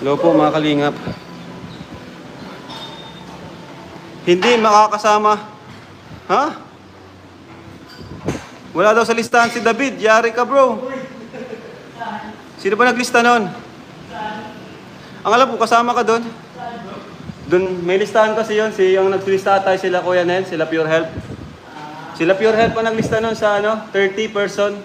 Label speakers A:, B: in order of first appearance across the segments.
A: Hello po mga kalingap. Hindi makakasama. Ha? Wala daw sa listahan si David. Yari ka bro. Sino ba naglista nun? Ang alam ko, kasama ka doon. Doon, may listahan kasi yon si yung naglista tayo sila Kuya Nel, sila Pure Health. Sila Pure Health pa naglista nun sa ano, 30 person.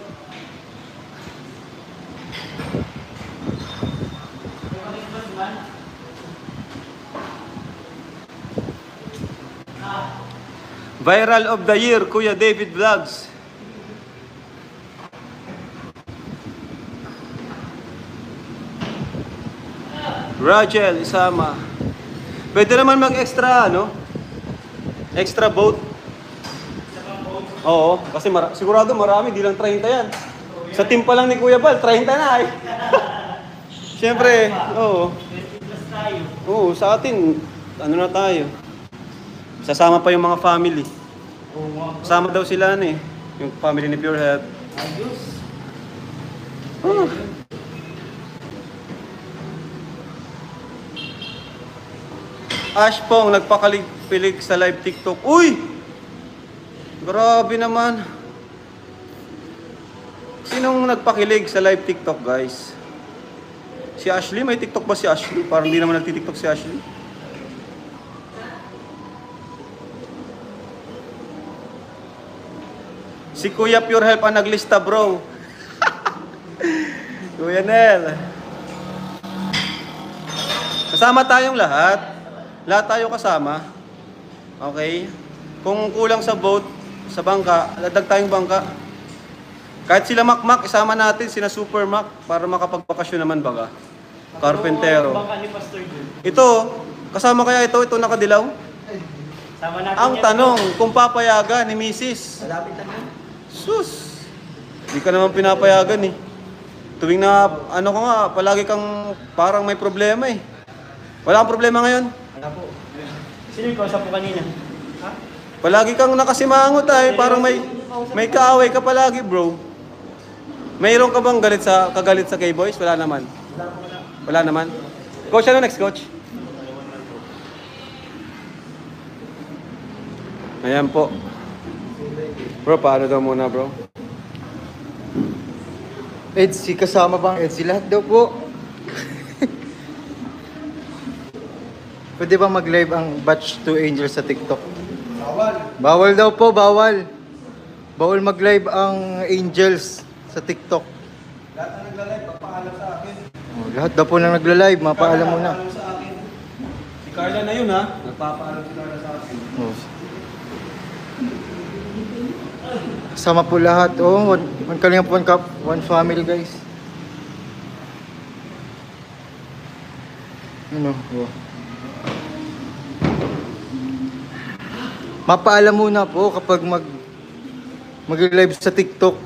A: Viral of the Year, Kuya David Vlogs. Rachel, isama. Pwede naman mag-extra, ano? Extra boat. Oo, kasi mara- sigurado marami, di lang 30 yan. Sa team pa lang ni Kuya Bal, 30 na eh. Siyempre, oo. Oo, sa atin, ano na tayo. Sasama pa yung mga family. Kasama daw sila ano eh. Yung family ni Pure Health. Ah. Ash Pong, nagpakalig-pilig sa live TikTok. Uy! Grabe naman. Sinong nagpakilig sa live TikTok, guys? Si Ashley? May TikTok ba si Ashley? Parang hindi naman nagtitiktok si Ashley. Si Kuya Pure Help ang naglista, bro. Kuya Nel. Kasama tayong lahat. Lahat tayo kasama. Okay? Kung kulang sa boat, sa bangka, ladag tayong bangka. Kahit sila Makmak, isama natin sina Super Mac para makapagbakasyon naman baga. Carpentero.
B: Bangka ni Pastor Jun.
A: Ito, kasama kaya ito, ito nakadilaw?
B: Sama natin
A: Ang
B: yan.
A: tanong, kung papayagan ni Mrs.
B: Malapit na.
A: Sus! Di ka naman pinapayagan eh. Tuwing na, ano ko nga, palagi kang parang may problema eh. Wala kang problema ngayon.
B: Wala po. Sino yung kausap po kanina? Ha?
A: Palagi kang nakasimangot ay parang may may kaaway ka palagi, bro. Mayroon ka bang galit sa kagalit sa K-Boys? Wala naman.
B: Wala
A: naman. Coach, ano next, coach? Ayan po. Bro, paano daw muna, bro?
C: Edsi, kasama bang Edsi? Lahat daw po. Pwede ba mag-live ang Batch 2 Angels sa TikTok? Bawal. Bawal daw po, bawal. Bawal mag-live ang Angels sa TikTok.
A: Lahat na nagla-live, papaalam sa akin.
C: Oh, lahat daw po nang nagla-live, mapaalam mo na.
A: Sa akin. Si Carla na yun, ha? Nagpapaalam si Carla sa akin.
C: Oh. Kasama po lahat. Oh, one, one kalingap, one cup, one family guys. Ano? Oh. Mapaalam muna po kapag mag mag-live sa TikTok.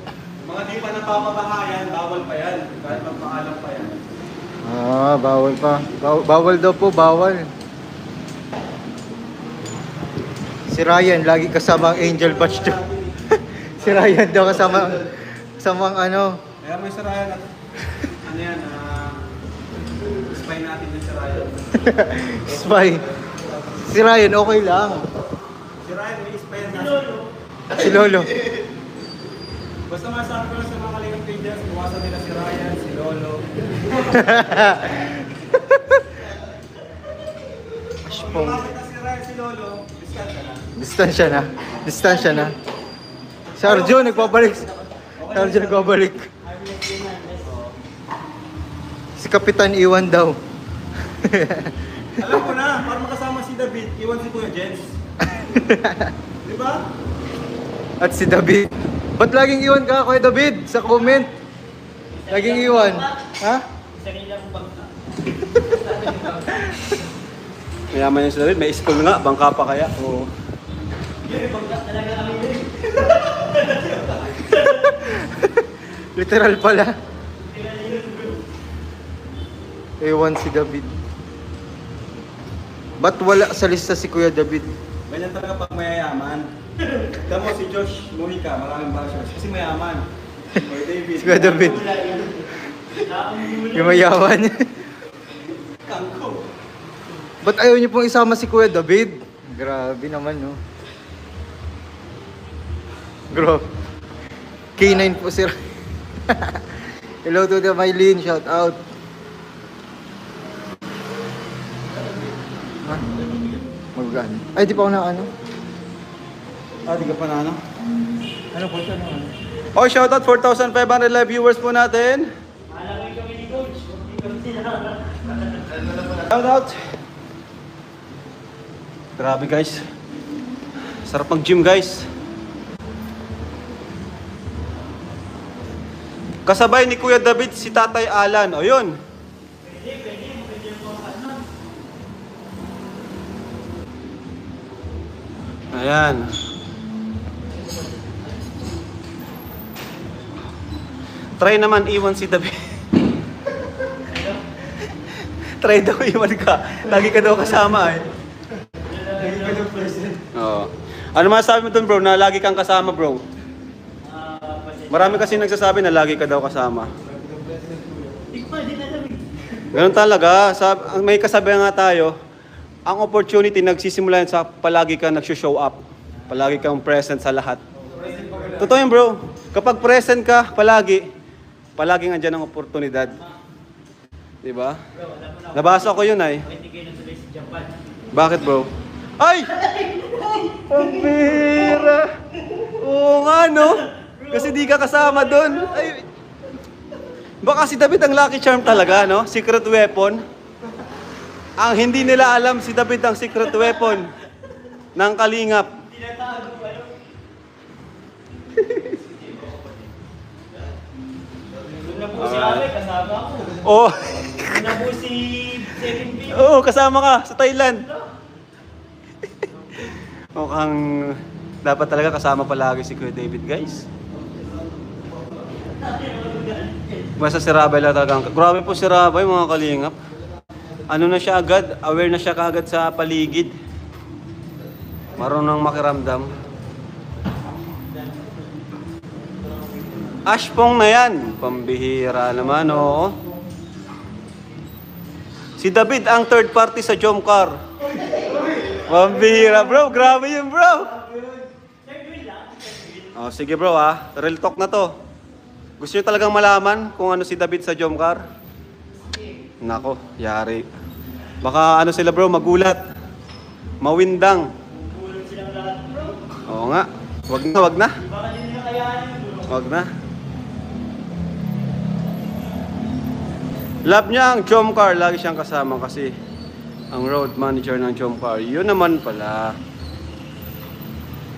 A: Mga di pa napapabahayan, bawal pa yan. Kahit magpaalam pa yan.
C: Ah, bawal pa. Bawal, bawal daw po, bawal. Si Ryan, lagi kasama ang Angel Batch 2. Si Ryan daw kasama kasama ang ano.
A: Kaya may sarayan at ano yan, ah, spy natin yung sarayan.
C: Spy. Si Ryan, okay lang.
A: Si Ryan, may spy yan natin.
C: Si Lolo.
A: Basta masabi ko lang sa mga kalingang pages, iwasan nila si Ryan, si Lolo. Kung
C: Ashpong.
A: makita si Ryan, si Lolo, discount ka na.
C: Distansya na. Distansya na. Nagpabalik. Si Arjun, nagpabalik. Si Kapitan Iwan daw.
A: Alam ko na, para makasama si David, iwan si Kuya Jens. Di ba?
C: At si David. Ba't laging iwan ka, Kuya David? Sa comment. Laging iwan. Ha?
A: Mayaman yung si David, may school nga, bangka pa kaya. Oo.
B: Yun, bangka talaga kami.
C: Literal pala. Ewan si David. Ba't wala sa lista si Kuya David?
A: Ganyan talaga pag mayayaman. Tama si Josh Monica, maraming bashers. Kasi mayaman. Kuya David.
C: Si Kuya David. Yung mayawan. Ba't ayaw niyo pong isama si Kuya David? Grabe naman, no? Grabe. K9 po sir. Hello to the Mylene, shout out. Ha? Magkano? Ay, di pa ako na ano?
A: Ah, di ka pa na ano?
C: Ano po siya? Ano?
A: Oh, shoutout 4,500 live viewers po natin.
B: Malaki kami ni Coach. Sila.
A: Shoutout. Grabe guys. Sarap mag-gym guys. Kasabay ni Kuya David si Tatay Alan. O yun. Ayan. Try naman iwan si David. Try daw iwan ka. Lagi ka daw kasama eh. Oo. Ano masasabi mo dun bro na lagi kang kasama bro? Marami kasi nagsasabi na lagi ka daw kasama. Ganun talaga. Sab ang may kasabihan nga tayo, ang opportunity nagsisimula yan sa palagi kang nag-show up. Palagi kang present sa lahat. Totoo yun bro. Kapag present ka palagi, palaging andyan ang oportunidad. Di ba? Nabasa ko yun ay. Bakit bro? Ay! Pambira! Oo nga no? Kasi di ka kasama doon. Ay, baka si David ang lucky charm talaga, no? Secret weapon. Ang hindi nila alam si David ang secret weapon ng kalingap.
B: Si.
A: Oh,
B: si
A: oo, kasama ka sa Thailand. Mukhang dapat talaga kasama palagi si Kuya David, guys. Basta si Rabay lang talaga. Grabe po si Rabay, mga kalingap. Ano na siya agad, aware na siya kaagad sa paligid. Marunong makiramdam. Ashpong na yan. Pambihira naman, oo. Si David ang third party sa Jomcar. Pambihira, bro. Grabe yun, bro. Oh, sige bro ah. Real talk na to. Gusto niyo talagang malaman kung ano si David sa Jomcar? Nako, yari. Baka ano sila bro, magulat. Mawindang. Oo nga. Wag na, wag na. Wag na. Love niya ang Jomcar. Lagi siyang kasama kasi ang road manager ng Jomcar. Yun naman pala.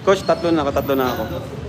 A: Coach, tatlo na, katatlo na ako.